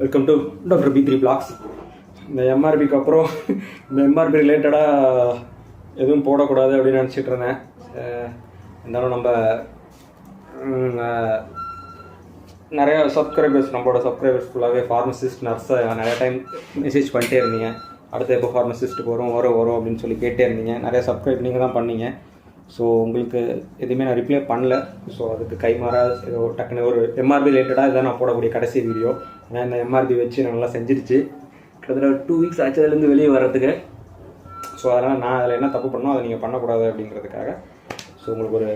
Welcome to doctor B three blocks இந்த எம்ஆர்பிக்கு அப்புறம் இந்த எம்ஆர்பி ரிலேட்டடாக எதுவும் போடக்கூடாது அப்படின்னு நினச்சிட்டு இருந்தேன். இருந்தாலும் நம்ம நிறைய சப்ஸ்கிரைபர்ஸ் நம்மளோட சப்ஸ்கிரைபர்ஸ் ஃபுல்லாகவே ஃபார்மசிஸ்ட் நர்ஸை நிறைய டைம் மெசேஜ் பண்ணிட்டே இருந்தீங்க. அடுத்து எப்போ ஃபார்மசிஸ்ட்டுக்கு வரும் வரும் வரும் அப்படின்னு சொல்லி கேட்டே இருந்தீங்க. நிறைய சப்ஸ்கிரைப் நீங்கள் தான் பண்ணீங்க. ஸோ உங்களுக்கு எதுவுமே நான் ரிப்ளை பண்ணல. ஸோ அதுக்கு கைமாறா ஏதோ டக்குன்னு ஒரு எம்ஆர்பி ரிலேட்டடாக இதான் நான் போடக்கூடிய கடைசி வீடியோ ஆனால் இந்த எம்ஆர்பி வச்சு நல்லா செஞ்சிருச்சு. கிட்டத்தட்ட டூ வீக்ஸ் ஆச்சு அதுலேருந்து வெளியே வர்றதுக்கு. ஸோ அதனால் நான் அதில் என்ன தப்பு பண்ணோம் அதை நீங்கள் பண்ணக்கூடாது அப்படிங்கிறதுக்காக. ஸோ உங்களுக்கு ஒரு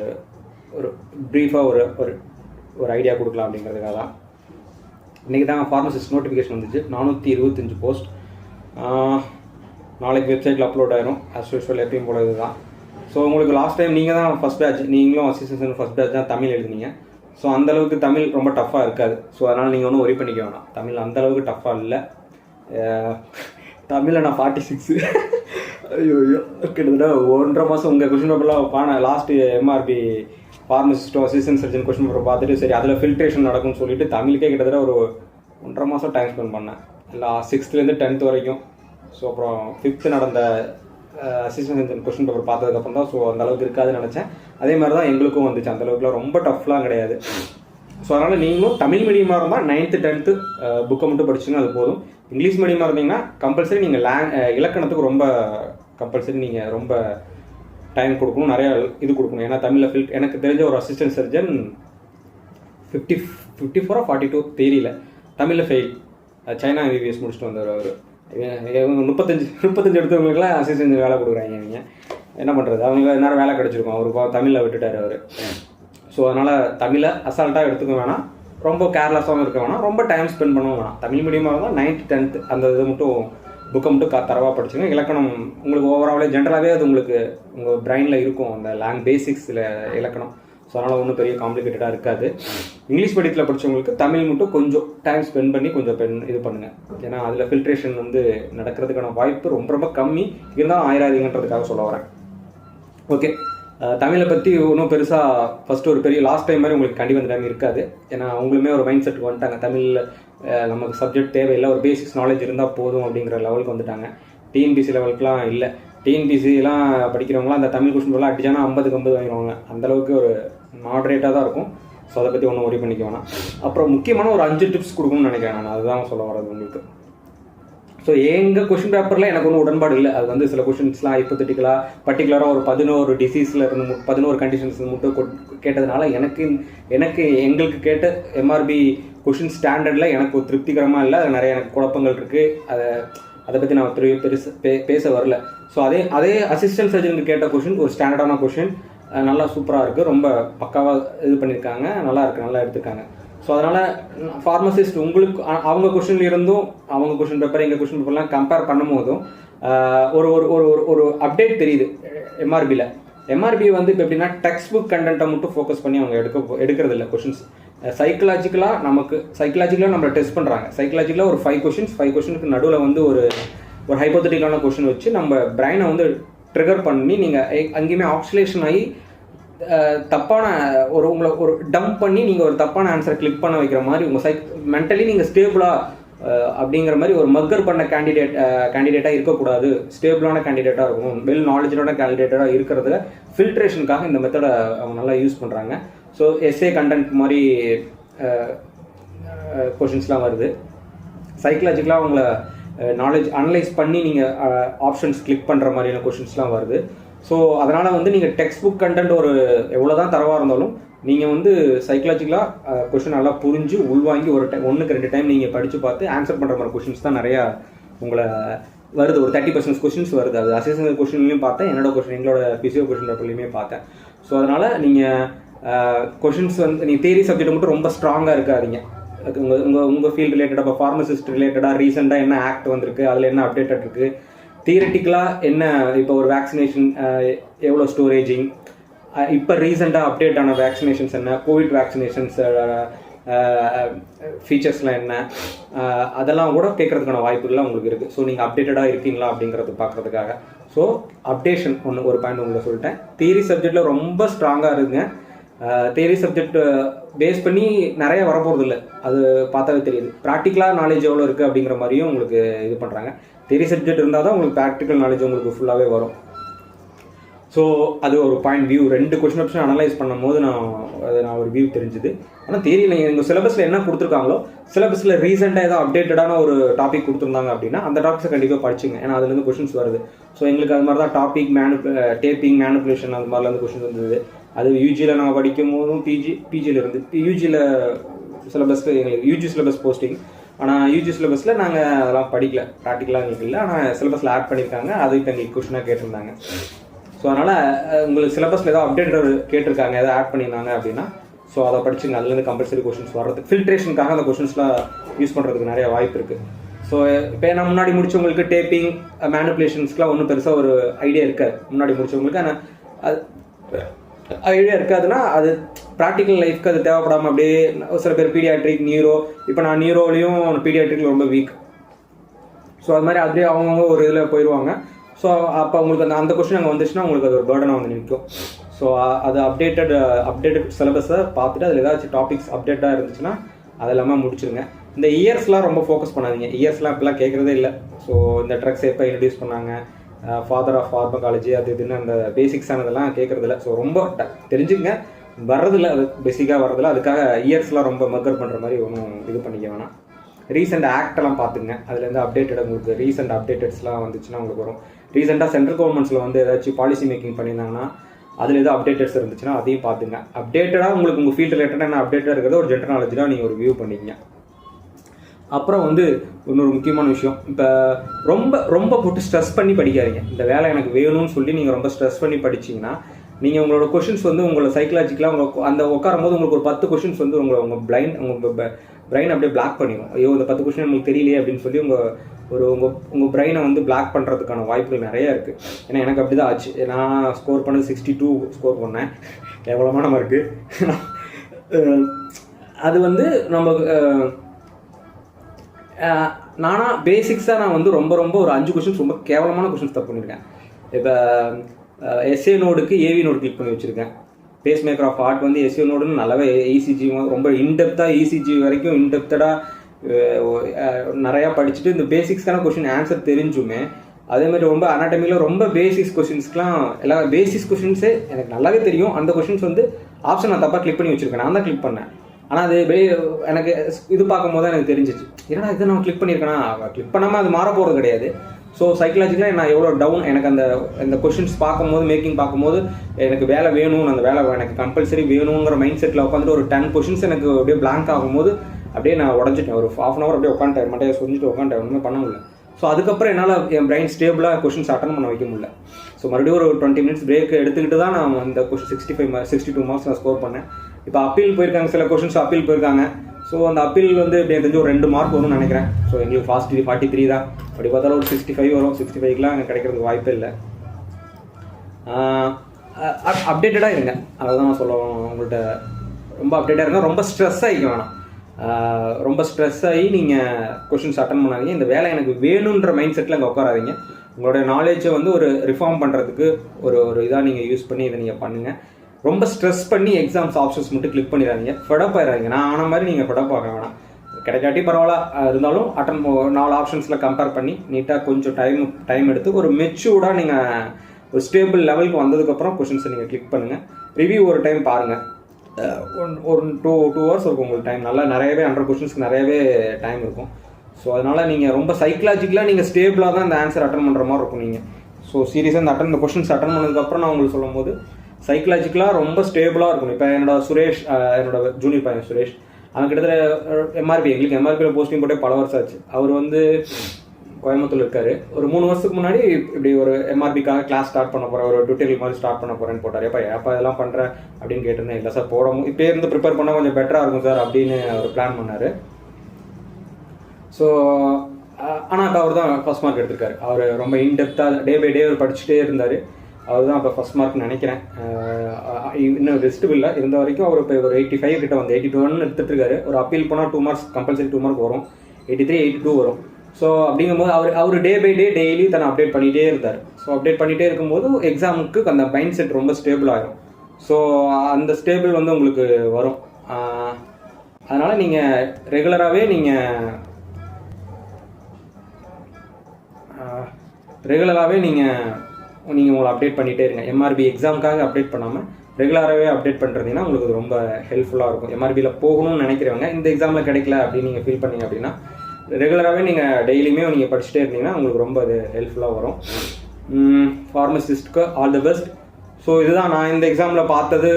ஒரு ப்ரீஃபாக ஒரு ஒரு ஒரு ஐடியா கொடுக்கலாம் அப்படிங்கிறதுக்காக தான். இன்றைக்கி தான் ஃபார்மசிஸ்ட் நோட்டிஃபிகேஷன் வந்துச்சு. நானூற்றி இருபத்தஞ்சு போஸ்ட் நாளைக்கு வெப்சைட்டில் அப்லோட் ஆயிரும். ஆஸ் யூஸ்வல் எப்பயும் போல இதுதான். ஸோ உங்களுக்கு லாஸ்ட் டைம் நீங்கள் தான் ஃபஸ்ட் பேட்ச் நீங்களும் அசிஸ்டன்ட் ஃபஸ்ட் பேட்ச் தான் தமிழ் எழுதுனீங்க. ஸோ அந்தளவுக்கு தமிழ் ரொம்ப டஃப்பாக இருக்காது. ஸோ அதனால் நீங்கள் ஒன்றும் ஒரி பண்ணிக்க வேணாம். தமிழ் அந்தளவுக்கு டஃப்பாக இல்லை. தமிழில் நான் ஃபார்ட்டி சிக்ஸு ஐயோ ஐயோ கிட்டத்தட்ட ஒன்றரை மாதம் உங்கள் கொஷின் பேப்பர்லாம் பான லாஸ்ட்டு எம்ஆர்பி ஃபார்மசிஸ்டோ அசிஸ்டன்ட் சர்ஜன் கொஷின் பேப்பர் பார்த்துட்டு சரி அதில் ஃபில்ட்ரேஷன் நடக்கும்னு சொல்லிட்டு தமிழுக்கே கிட்டத்தட்ட ஒரு ஒன்றரை மாதம் டைம் ஸ்பெண்ட் பண்ணேன். லா சிக்ஸ்த்துலேருந்து டென்த் வரைக்கும். ஸோ அப்புறம் ஃபிஃப்த்து நடந்த அசிஸ்டன்ட் இன்ஜின் கொஸ்டின் பேப்பர் பார்த்ததுக்கப்புறம் தான் ஸோ அந்த அளவுக்கு இருக்காதுன்னு நினச்சேன். அதே மாதிரி தான் எங்களுக்கும் வந்துச்சு. அந்தளவுக்குலாம் ரொம்ப டஃப்லாம் கிடையாது. ஸோ அதனால் நீங்களும் தமிழ் மீடியமாக இருந்தால் நைன்த்து டென்த்து புக்கை மட்டும் படிச்சுன்னா அது போதும். இங்கிலீஷ் மீடியமாக இருந்தீங்கன்னா கம்பல்சரி நீங்கள் லே இலக்கணத்துக்கு ரொம்ப கம்பல்சரி நீங்கள் ரொம்ப டைம் கொடுக்கணும். நிறையா இது கொடுக்கணும். ஏன்னா தமிழில் ஃபில் எனக்கு தெரிஞ்ச ஒரு அசிஸ்டன்ட் சர்ஜன் ஃபிஃப்டி ஃபிஃப்டி ஃபோரா ஃபார்ட்டி டூ தெரியல தமிழில் ஃபெயில் சைனா எம்பிபிஎஸ் முடிச்சுட்டு வந்தார் அவர். முப்பத்தஞ்சு முப்பத்தஞ்சு எடுத்தவங்களுக்குலாம் அசிஸ்டன்ட் வேலை கொடுக்குறாங்க அவங்க என்ன பண்ணுறது அவங்க நேரம் வேலை கிடச்சிருக்கும். அவர் தமிழில் விட்டுட்டார் அவர். ஸோ அதனால் தமிழை அசால்ட்டாக எடுத்துக்க வேணாம். ரொம்ப கேர்லெஸ்ஸாகவும் இருக்க வேணாம். ரொம்ப டைம் ஸ்பெண்ட் பண்ணவும் வேணாம். தமிழ் மீடியமாக இருந்தால் நைன்த் டென்த் அந்த இது மட்டும் புக்கை மட்டும் க தரவாக படிச்சுங்க இலக்கணம் உங்களுக்கு ஓவராலே ஜென்ரலாகவே அது உங்களுக்கு உங்கள் பிரெயினில் இருக்கும். அந்த லேங் பேசிக்ஸில் இலக்கணம். ஸோ அதனால் ஒன்றும் பெரிய காம்ப்ளிகேட்டடாக இருக்காது. இங்கிலீஷ் மீடியத்தில் படித்தவங்களுக்கு தமிழ் மட்டும் கொஞ்சம் டைம் ஸ்பெண்ட் பண்ணி கொஞ்சம் பெண் இது பண்ணுங்கள் ஏன்னா அதில் ஃபில்ட்ரேஷன் வந்து நடக்கிறதுக்கான வாய்ப்பு ரொம்ப ரொம்ப கம்மி. இருந்தாலும் ஆயிராதிங்கன்றதுக்காக சொல்ல வரேன். ஓகே தமிழை பற்றி ஒன்றும் பெருசாக ஃபஸ்ட்டு ஒரு பெரிய லாஸ்ட் டைம் மாதிரி உங்களுக்கு கண்டிப்பாக அந்த டைம் இருக்காது. ஏன்னா அவங்களுமே ஒரு மைண்ட் செட்டுக்கு வந்துட்டாங்க. தமிழில் நமக்கு சப்ஜெக்ட் தேவையில்லை. ஒரு பேசிக்ஸ் நாலேஜ் இருந்தால் போதும் அப்படிங்கிற லெவலுக்கு வந்துட்டாங்க. டிஎன்பிசி லெவலுக்குலாம் இல்லை. டிஎன்பிசிலாம் படிக்கிறவங்களாம் அந்த தமிழ் கொஸ்டின் எல்லாம் அடிச்சானா ஐம்பதுக்கு ஐம்பது வாங்கிடுவாங்க. அந்தளவுக்கு ஒரு மாடரேட்டாக தான் இருக்கும். ஸோ அதை பற்றி ஒன்றும் ஒரி பண்ணிக்க வேணாம். அப்புறம் முக்கியமான ஒரு அஞ்சு டிப்ஸ் கொடுக்கணும்னு நினைக்கிறேன் நான். அதுதான் சொல்ல வரது உங்களுக்கு. ஸோ எங்கள் கொஷின் பேப்பரில் எனக்கு ஒன்றும் உடன்பாடு இல்லை. அது வந்து சில கொஷின்ஸ்லாம் ஹைப்போத்தட்டிக்கலாக பர்டிகுலராக ஒரு பதினோரு டிசீஸில் இருந்து பதினோரு கண்டிஷன்ஸ் மட்டும் கேட்டதுனால எனக்கு எனக்கு எங்களுக்கு கேட்ட எம்ஆர்பி கொஷின் ஸ்டாண்டர்டில் எனக்கு ஒரு திருப்திகரமாக இல்லை. அது நிறைய எனக்கு குழப்பங்கள் இருக்குது அதை அதை பற்றி நான் பெரிய பெருசு பே பேச வரல. ஸோ அதே அதே அசிஸ்டன்ட் சர்ஜனுக்கு கேட்ட கொஷின் ஒரு ஸ்டாண்டர்டான கொஷின் நல்லா சூப்பராக இருக்குது ரொம்ப பக்காவாக இது பண்ணியிருக்காங்க நல்லா இருக்குது நல்லா எடுத்திருக்காங்க. ஸோ அதனால் ஃபார்மசிஸ்ட் உங்களுக்கு அவங்க கொஷின்ல இருந்தும் அவங்க கொஷின் பேப்பர் எங்கள் கொஷின் பேப்பர்லாம் கம்பேர் பண்ணும் போதும் ஒரு ஒரு ஒரு ஒரு ஒரு அப்டேட் தெரியுது. எம்ஆர்பியில் எம்ஆர்பி வந்து இப்போ எப்படின்னா டெக்ஸ்ட் புக் கண்டென்ட்டை மட்டும் ஃபோக்கஸ் பண்ணி அவங்க எடுக்க எடுக்கிறது இல்லை கொஷின்ஸ் சைக்கலாஜிக்கலாக நமக்கு சைக்கலாஜிக்கலாக நம்மளை டெஸ்ட் பண்ணுறாங்க சைக்கலாஜிக்கலாக ஒரு ஃபைவ் கொஷின்ஸ் ஃபைவ் கொஷனுக்கு நடுவில் வந்து ஒரு ஒரு ஹைப்போத்தட்டிக்கான கொஷின் வச்சு நம்ம பிரைனை வந்து ட்ரிகர் பண்ணி நீங்கள் அங்கேயுமே ஆக்சிலேஷன் ஆகி தப்பான ஒரு உங்களை ஒரு டம்ப் பண்ணி நீங்கள் ஒரு தப்பான ஆன்சரை கிளிக் பண்ண வைக்கிற மாதிரி உங்கள் சைக் மென்டலி நீங்கள் ஸ்டேபிளாக அப்படிங்கிற மாதிரி ஒரு மக்கர் பண்ண கேண்டிடேட் கேண்டிடேட்டாக இருக்கக்கூடாது. ஸ்டேபிளான கேண்டிடேட்டாக இருக்கும். வெல் நாலேஜோட கேண்டிடேட்டாக இருக்கிறதுல ஃபில்ட்ரேஷனுக்காக இந்த மெத்தடை அவங்க நல்லா யூஸ் பண்ணுறாங்க ஸோ எஸ்ஏ கண்டென்ட் மாதிரி கொஷின்ஸ்லாம் வருது. சைக்கலாஜிக்கலாக அவங்கள நாலேஜ் அனலைஸ் பண்ணி நீங்கள் ஆப்ஷன்ஸ் கிளிக் பண்ணுற மாதிரியான கொஷின்ஸ்லாம் வருது. ஸோ அதனால் வந்து நீங்கள் டெக்ஸ்ட் புக் கண்டென்ட் ஒரு எவ்வளோ தான் தரவாக இருந்தாலும் நீங்கள் வந்து சைக்கலாஜிக்கலாக கொஷின் நல்லா புரிஞ்சு உள்வாங்கி ஒரு டைம் ஒன்றுக்கு ரெண்டு டைம் நீங்கள் படித்து பார்த்து ஆன்சர் பண்ணுற மாதிரி கொஷின்ஸ் தான் நிறையா உங்களை வருது. ஒரு தேர்ட்டி பர்சன்ட் கொஷின்ஸ் வருது. அது அசிஸ்டன்ட் கொஷின்லையும் பார்த்தேன். என்னோட கொஷின் எங்களோட பிசிஓ கொஷின் பேப்பர்லையுமே பார்த்தேன். ஸோ அதனால் நீங்கள் கொஷின்ஸ் வந்து நீங்கள் தேரி சப்ஜெக்ட் மட்டும் ரொம்ப ஸ்ட்ராங்காக இருக்காதீங்க. உங்கள் உங்கள் உங்கள் ஃபீல்ட் ரிலேட்டடாக இப்போ ஃபார்மசிஸ்ட் ரிலேட்டடாக ரீசெண்டாக என்ன ஆக்ட் வந்திருக்கு அதில் என்ன அப்டேட்டட் இருக்குது தியரட்டிக்கலாக என்ன இப்போ ஒரு வேக்சினேஷன் எவ்வளோ ஸ்டோரேஜிங் இப்போ ரீசெண்டாக அப்டேட் ஆன வேக்சினேஷன்ஸ் என்ன? கோவிட் வேக்சினேஷன்ஸ் ஃபீச்சர்ஸ்லாம் என்ன? அதெல்லாம் கூட கேட்கறதுக்கான வாய்ப்புகள்லாம் உங்களுக்கு இருக்குது ஸோ நீங்கள் அப்டேட்டடாக இருக்கீங்களா அப்படிங்கிறது பார்க்குறதுக்காக. ஸோ அப்டேஷன் ஒன்று ஒரு பாயிண்ட் உங்களை சொல்லிட்டேன். தியரி சப்ஜெக்டில் ரொம்ப ஸ்ட்ராங்காக இருங்க. தேரி சப்ஜெக்ட் பேஸ் பண்ணி நிறைய வரப்போகிறது இல்லை அது பார்த்தாவே தெரியுது. ப்ராக்டிக்கலாக நாலேஜ் எவ்வளோ இருக்குது அப்படிங்கிற மாதிரியும் உங்களுக்கு இது பண்ணுறாங்க தேரி சப்ஜெக்ட் இருந்தால் தான் உங்களுக்கு ப்ராக்டிக்கல் நாலேஜ் உங்களுக்கு ஃபுல்லாகவே வரும். ஸோ அது ஒரு பாயிண்ட் வியூ ரெண்டு கொஷின் ஆப்ஷன் அனலைஸ் பண்ணும் போது நான் அது நான் ஒரு வியூ தெரிஞ்சுது. ஆனால் தெரியல. எங்கள் சிலபஸில் என்ன கொடுத்துருக்காங்களோ சிலபஸில் ரீசெண்டாக ஏதோ அப்டேட்டடான ஒரு டாபிக் கொடுத்துருந்தாங்க அப்படின்னா அந்த டாபிக்ஸை கண்டிப்பாக படிச்சுங்க. ஏன்னா அதுலேருந்து கொஷின்ஸ் வருது. ஸோ எங்களுக்கு அது மாதிரி தான் டாபிக் மேனு டேப்பிங் மேனுப்புலேஷன் அது மாதிரிலேருந்து கொஷின்ஸ் வந்தது. அது யூஜியில் நாங்கள் படிக்கும் போதும் பிஜி பிஜியில் இருந்து யூஜியில் சிலபஸ்க்கு எங்களுக்கு யூஜி சிலபஸ் போஸ்டிங் ஆனால் யூஜி சிலபஸில் நாங்கள் அதெல்லாம் படிக்கல ப்ராக்டிக்கலாக எங்களுக்கு இல்லை. ஆனால் சிலபஸில் ஆட் பண்ணியிருக்காங்க அது இப்போ எங்களுக்கு கொஷினாக கேட்டிருந்தாங்க. ஸோ அதனால் உங்களுக்கு சிலபஸில் ஏதோ அப்டேட் கேட்டிருக்காங்க ஏதோ ஆட் பண்ணியிருந்தாங்க அப்படின்னா ஸோ அதை படிச்சுங்க. அதுலேருந்து கம்பல்சரி கொஷின்ஸ் வர்றது ஃபில்ட்ரேஷனுக்காக அந்த கொஷின்ஸ்லாம் யூஸ் பண்ணுறதுக்கு நிறைய வாய்ப்பு இருக்குது ஸோ இப்போ நான் முன்னாடி முடிச்சவங்களுக்கு டேப்பிங் மேனுப்புலேஷன்ஸ்க்குலாம் ஒன்றும் பெருசாக ஒரு ஐடியா இருக்காது. முன்னாடி முடிச்சவங்களுக்கு ஆனால் அது ஐடியா இருக்காதுன்னா அது ப்ராக்டிக்கல் லைஃப்க்கு அது தேவைப்படாமல் அப்படியே சில பேர் பீடியாட்ரிக் நியூரோ இப்போ நான் நியூரோலையும் பீடியாட்ரிக் ரொம்ப வீக் ஸோ அது மாதிரி அப்படியே அவங்கவுங்க ஒரு இதில் போயிடுவாங்க ஸோ அப்போ உங்களுக்கு அந்த அந்த கொஸ்டின் அங்கே வந்துச்சுன்னா உங்களுக்கு அது ஒரு பேர்டனாக வந்து நிற்கும். ஸோ அது அப்டேட்டட் அப்டேட்டட் சிலபஸை பார்த்துட்டு அதில் ஏதாச்சும் டாபிக்ஸ் அப்டேட்டாக இருந்துச்சுன்னா அது எல்லாமே முடிச்சிருங்க. இந்த இயர்ஸ்லாம் ரொம்ப ஃபோக்கஸ் பண்ணாதீங்க. இயர்ஸ்லாம் இப்போலாம் கேட்குறதே இல்லை. ஸோ இந்த ட்ரக்ஸ் எப்போ இன்ட்ரடியூஸ் பண்ணாங்க? ஃபாதர் ஆஃப் ஃபார்மகாலஜி அது இதுன்னு அந்த பேசிக்ஸானதெல்லாம் கேட்குறதில்ல ஸோ ரொம்ப ட- தெரிஞ்சுக்கங்க. வர்றதில்ல அது பேசிக்காக வர்றதில்ல. அதுக்காக இயர்ஸ்லாம் ரொம்ப மக்கர் பண்ணுற மாதிரி ஒன்றும் இது பண்ணிக்க வேணாம். ரீசெண்ட் ஆக்டெல்லாம் பார்த்துங்க அதுலேருந்து அப்டேட்டட் உங்களுக்கு ரீசெண்ட் அப்டேட்டட்ஸ்லாம் வந்துச்சுன்னா உங்களுக்கு வரும். ரீசெண்டாக சென்ட்ரல் கவர்மெண்ட்ஸில் வந்து ஏதாச்சும் பாலிசி மேக்கிங் பண்ணியிருந்தாங்கன்னா அதில் ஏதோ அப்டேட்டட்ஸ் இருந்துச்சுன்னா அதையும் பார்த்துங்க அப்டேட்டடாக உங்களுக்கு உங்கள் ஃபீல்ட் ரிலேட்டடாக என்ன அப்டேட்டாக இருக்கிறத ஒரு ஜென்ரல் நாலேஜாக நீங்கள் ஒரு வியூ பண்ணிக்கங்க. அப்புறம் வந்து இன்னொரு முக்கியமான விஷயம். இப்போ ரொம்ப ரொம்ப போட்டு ஸ்ட்ரெஸ் பண்ணி படிக்காதீங்க. இந்த வேலை எனக்கு வேணும்னு சொல்லி நீங்கள் ரொம்ப ஸ்ட்ரெஸ் பண்ணி படிச்சீங்கன்னா நீங்கள் உங்களோட கொஷின்ஸ் வந்து உங்களை சைக்கலாஜிக்கலாக உங்கள் அந்த உட்காரும் போது உங்களுக்கு ஒரு பத்து கொஷின்ஸ் வந்து உங்களை உங்கள் பிளைண்ட் உங்கள் பிரெயின் அப்படியே பிளாக் பண்ணிடும் ஐயோ இந்த பத்து கொஷின் உங்களுக்கு தெரியலையே அப்படின்னு சொல்லி உங்கள் ஒரு உங்கள் உங்கள் பிரெயினை வந்து பிளாக் பண்ணுறதுக்கான வாய்ப்புகள் நிறைய இருக்குது ஏன்னா எனக்கு அப்படி தான் ஆச்சு. நான் ஸ்கோர் பண்ணது சிக்ஸ்டி டூ ஸ்கோர் பண்ணேன் கேவலமான மார்க்கு அது வந்து நம்ம நானா பேசிக்ஸாக நான் வந்து ரொம்ப ரொம்ப ஒரு அஞ்சு கொஷின்ஸ் ரொம்ப கேவலமான கொஷின்ஸ் தப்பு பண்ணியிருக்கேன் இப்போ எஸ்ஏ நோடுக்கு ஏவி நோடு கிளிக் பண்ணி வச்சுருக்கேன். பேஸ் மேக்கர் ஆஃப் ஆர்ட் வந்து எஸ்ஏ நோடுன்னு நல்லாவே இசிஜி ரொம்ப இன்டெப்த்தாக இசிஜி வரைக்கும் இன்டெப்த்தடாக நிறையா படிச்சுட்டு இந்த பேசிக்ஸ்க்கான கொஷின் ஆன்சர் தெரிஞ்சுமே அதே மாதிரி ரொம்ப அனாட்டமியில் ரொம்ப பேசிக்ஸ் கொஷின்ஸ்க்குலாம் எல்லா பேசிக்ஸ் கொஷின்ஸே எனக்கு நல்லாவே தெரியும். அந்த கொஷின்ஸ் வந்து ஆப்ஷன் நான் தப்பாக கிளிக் பண்ணி வச்சுருக்கேன். நான் தான் கிளிக் பண்ணேன். ஆனால் அது வெளியே எனக்கு இது பார்க்கும்போது தான் எனக்கு தெரிஞ்சிச்சு. ஏன்னா இதை நான் கிளிக் பண்ணியிருக்கேனா? கிளிக் பண்ணாமல் அது மாற போகிறது கிடையாது. ஸோ சைக்கலாஜிக்கலாக நான் எவ்வளோ டவுன் எனக்கு அந்த இந்த கொஷின்ஸ் பார்க்கும்போது மேக்கிங் பார்க்கும்போது எனக்கு வேலை வேணும் அந்த வேலை எனக்கு கம்பல்சரி வேணுங்கிற மைண்ட் செட்டில் உட்காந்துட்டு ஒரு டென் கொஷின்ஸ் எனக்கு அப்படியே பிளாங்க் ஆகும்போது அப்படியே நான் உடஞ்சிட்டேன். ஒரு ஹாஃப் அன் அவர் அப்படியே உட்காந்துட்டேன் மட்டையை சொல்லிட்டு உட்காந்துட்டேன் ஒன்றுமே பண்ண முடியல. ஸோ அதுக்கப்புறம் என்னால் என் பிரெயின் ஸ்டேபிளாக கொஷின்ஸ் அட்டன் பண்ண வைக்க முடியல. ஸோ மறுபடியும் ஒரு டுவெண்ட்டி மினிட்ஸ் பிரேக் எடுத்துக்கிட்டு தான் நான் இந்த question sixty five sixty two marks நான் ஸ்கோர் பண்ணேன். இப்போ அப்பீல் போயிருக்காங்க சில கொஷின்ஸ் அப்பீல் போயிருக்காங்க. ஸோ அந்த அப்பீல் வந்து எப்படி தெரிஞ்சு ஒரு ரெண்டு மார்க் வரும்னு நினைக்கிறேன். ஸோ எங்களுக்கு ஃபாஸ்ட் ஃபார்ட்டி த்ரீ தான். அப்படி பார்த்தாலும் ஒரு சிக்ஸ்டி ஃபைவ் வரும். சிக்ஸ்டி ஃபைவ்க்குலாம் எனக்கு கிடைக்கிறதுக்கு வாய்ப்பே இல்லை. அப்டேட்டடாக இருங்க. அதை தான் நான் உங்கள்கிட்ட ரொம்ப அப்டேட்டாக இருங்க. ரொம்ப ஸ்ட்ரெஸ் ஆகிக்க வேணாம். ரொம்ப ஸ்ட்ரெஸ் ஆகி நீங்கள் கொஷின்ஸ் அட்டன் பண்ணாதீங்க. இந்த வேலை எனக்கு வேணுன்ற மைண்ட் செட்டில் அங்கே உட்காராதீங்க. உங்களோட நாலேஜை வந்து ஒரு ரிஃபார்ம் பண்ணுறதுக்கு ஒரு ஒரு இதாக நீங்கள் யூஸ் பண்ணி இதை நீங்கள் பண்ணுங்கள் ரொம்ப ஸ்ட்ரெஸ் பண்ணி எக்ஸாம்ஸ் ஆப்ஷன்ஸ் மட்டும் கிளிக் பண்ணிடாதீங்க ஃபெடப் ஆயிடாதீங்க நான் ஆன மாதிரி நீங்கள் ஃபெடப் ஆக வேணாம். கிடைக்காட்டி பரவாயில்ல. இருந்தாலும் அட்டன் நாலு ஆப்ஷன்ஸில் கம்பேர் பண்ணி நீட்டாக கொஞ்சம் டைம் டைம் எடுத்து ஒரு மெச்சூர்டாக நீங்கள் ஒரு ஸ்டேபிள் லெவலுக்கு வந்ததுக்கப்புறம் கொஷின்ஸை நீங்கள் கிளிக் பண்ணுங்கள் ரிவ்யூ ஒரு டைம் பாருங்கள் ஒன் ஒரு டூ டூ ஹவர்ஸ் இருக்கும் உங்களுக்கு டைம் நல்லா நிறையவே ஹண்ட்ரட் கொஷின்ஸ்க்கு நிறையவே டைம் இருக்கும். ஸோ அதனால் நீங்கள் ரொம்ப சைக்கலாஜிக்கலாக நீங்கள் ஸ்டேபிளாக தான் இந்த ஆன்சர் அட்டன் பண்ணுற மாதிரி இருக்கும் நீங்கள் ஸோ சீரியஸாக இந்த அட்டன் இந்த கொஷின்ஸ் அட்டன் பண்ணதுக்கப்புறம் நான் உங்களுக்கு சொல்லும் போது சைக்கலாஜிக்கலாக ரொம்ப ஸ்டேபிளாக இருக்கும் இப்போ என்னோட சுரேஷ் என்னோட ஜூனியர் பையன் சுரேஷ் அவன் கிட்டத்தட்ட எம்ஆர்பி எங்களுக்கு எம்ஆர்பியில் போஸ்டிங் போட்டே பல வருஷம் ஆச்சு. அவர் வந்து கோயம்புத்தூர் இருக்காரு. ஒரு மூணு வருஷத்துக்கு முன்னாடி இப்படி ஒரு எம்ஆர்பிக்காக கிளாஸ் ஸ்டார்ட் பண்ண போகிறேன் ஒரு டியூட்டரியல் மாதிரி ஸ்டார்ட் பண்ண போகிறேன்னு போட்டார். எப்போ எப்போ இதெல்லாம் பண்ணுறேன் அப்படின்னு கேட்டிருந்தேன். இல்லை சார் போட இப்போ இருந்து ப்ரிப்பேர் பண்ணால் கொஞ்சம் பெட்டராக இருக்கும் சார் அப்படின்னு அவர் பிளான் பண்ணார். ஸோ ஆனால் அவர் தான் ஃபர்ஸ்ட் மார்க் எடுத்திருக்காரு. அவர் ரொம்ப இன்டெப்த்தாக டே பை டே அவர் படிச்சுட்டே இருந்தார். அதுதான் இப்போ ஃபர்ஸ்ட் மார்க் நினைக்கிறேன். இன்னும் ரெஸ்ட்டு இல்லை. இருந்த வரைக்கும் அவர் இப்போ ஒரு எயிட்டி ஃபைவ் கிட்ட வந்து எயிட்டி டூன்னு எடுத்துட்டுருக்காரு ஒரு அப்பீல் போனால் two marks compulsory two mark வரும். எயிட்டி த்ரீ எயிட்டி டூ வரும். ஸோ அப்படிங்கும்போது அவர் அவர் டே பை டே டெய்லி தன்னை அப்டேட் பண்ணிகிட்டே இருந்தார். ஸோ அப்டேட் பண்ணிகிட்டே இருக்கும்போது எக்ஸாமுக்கு அந்த மைண்ட் செட் ரொம்ப ஸ்டேபிள் ஆகும் ஸோ அந்த ஸ்டேபிள் வந்து உங்களுக்கு வரும். அதனால் நீங்கள் ரெகுலராகவே நீங்கள் ரெகுலராகவே நீங்கள் நீங்கள் உங்களை அப்டேட் பண்ணிகிட்டே இருங்க. எம்ஆர்பி எக்ஸாமுக்காக அப்டேட் பண்ணாமல் ரெகுலராகவே அப்டேட் பண்ணுறதுனா உங்களுக்கு ரொம்ப ஹெல்ப்ஃபுல்லாக இருக்கும். எம்ஆர்பியில் போகணும்னு நினைக்கிறவங்க இந்த எக்ஸாமில் கிடைக்கல அப்படின்னு நீங்கள் ஃபீல் பண்ணீங்க அப்படின்னா ரெகுலராகவே நீங்கள் டெய்லியுமே நீங்கள் படிச்சுட்டே இருந்தீங்கன்னா உங்களுக்கு ரொம்ப அது ஹெல்ப்ஃபுல்லாக வரும். ஃபார்மசிஸ்ட்க்கு ஆல் தி பெஸ்ட் ஸோ இதுதான் நான் இந்த எக்ஸாமில் பார்த்தது.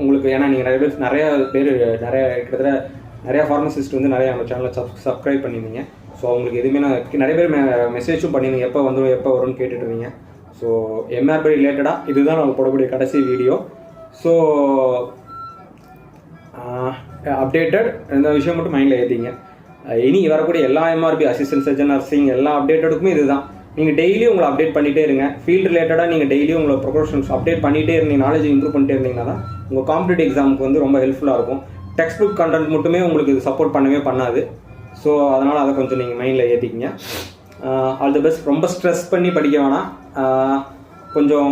உங்களுக்கு ஏன்னா நீங்கள் நிறைய பேர் நிறைய பேர் நிறைய கிட்டத்தட்ட நிறையா ஃபார்மசிஸ்ட் வந்து நிறைய நம்ம சேனலை சப் சப்ஸ்கிரைப் பண்ணியிருந்தீங்க. ஸோ அவங்களுக்கு எதுவுமே நான் நிறைய பேர் மெ மெசேஜும் பண்ணியிருந்தீங்க. எப்போ வந்துடும் எப்போ வரும்னு கேட்டுட்டு இருந்தீங்க. ஸோ எம்ஆர்பி ரிலேட்டடாக இதுதான் நம்ம போடக்கூடிய கடைசி வீடியோ ஸோ அப்டேட்டட் இந்த விஷயம் மட்டும் மைண்டில் ஏற்றிங்க இனி வரக்கூடிய எல்லா எம்ஆர்பி அசிஸ்டன்ட் சர்ஜன் நர்சிங் எல்லா அப்டேட்டடுக்குமே இதுதான். நீங்கள் டெய்லியும் உங்களை அப்டேட் பண்ணிகிட்டே இருங்க. ஃபீல்டு ரிலேட்டடாக நீங்கள் டெய்லியும் உங்களை ப்ரொஃபஷன்ஸ் அப்டேட் பண்ணிகிட்டே இருந்தீங்க நாலேஜ் இம்ப்ரூவ் பண்ணிட்டே இருந்தீங்கன்னா தான் உங்கள் காம்படிட்டிவ் எக்ஸாமுக்கு வந்து ரொம்ப ஹெல்ப்ஃபுல்லாக இருக்கும். டெக்ஸ்ட் புக் கண்டென்ட் மட்டுமே உங்களுக்கு இது சப்போர்ட் பண்ணவே பண்ணாது. ஸோ அதனால் அதை கொஞ்சம் நீங்கள் மைண்டில் ஏற்றிக்கிங்க ஆல் தி பெஸ்ட் ரொம்ப ஸ்ட்ரெஸ் பண்ணி படிக்க வேணாம். கொஞ்சம்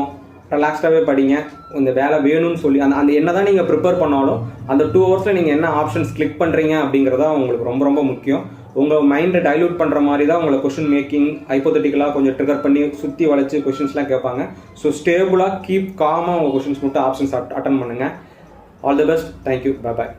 ரிலாக்ஸ்டாகவே படிங்க. இந்த வேலை வேணும்னு சொல்லி அந்த அந்த என்ன தான் நீங்கள் ப்ரிப்பேர் பண்ணாலும் அந்த டூ ஹவர்ஸில் நீங்கள் என்ன ஆப்ஷன்ஸ் கிளிக் பண்ணுறீங்க அப்படிங்கிறதா உங்களுக்கு ரொம்ப ரொம்ப முக்கியம். உங்கள் மைண்டை டைல்யூட் பண்ணுற மாதிரி தான் உங்களை கொஷின் மேக்கிங் ஹைப்போதட்டிக்கலாக கொஞ்சம் ட்ரிகர் பண்ணி சுற்றி வளைச்சு கொஷின்ஸ்லாம் கேட்பாங்க. ஸோ ஸ்டேபிளாக கீப் காமாக உங்கள் கொஷின்ஸ் மட்டும் ஆப்ஷன்ஸ் அட்டன் பண்ணுங்கள் all the best thank you bye bye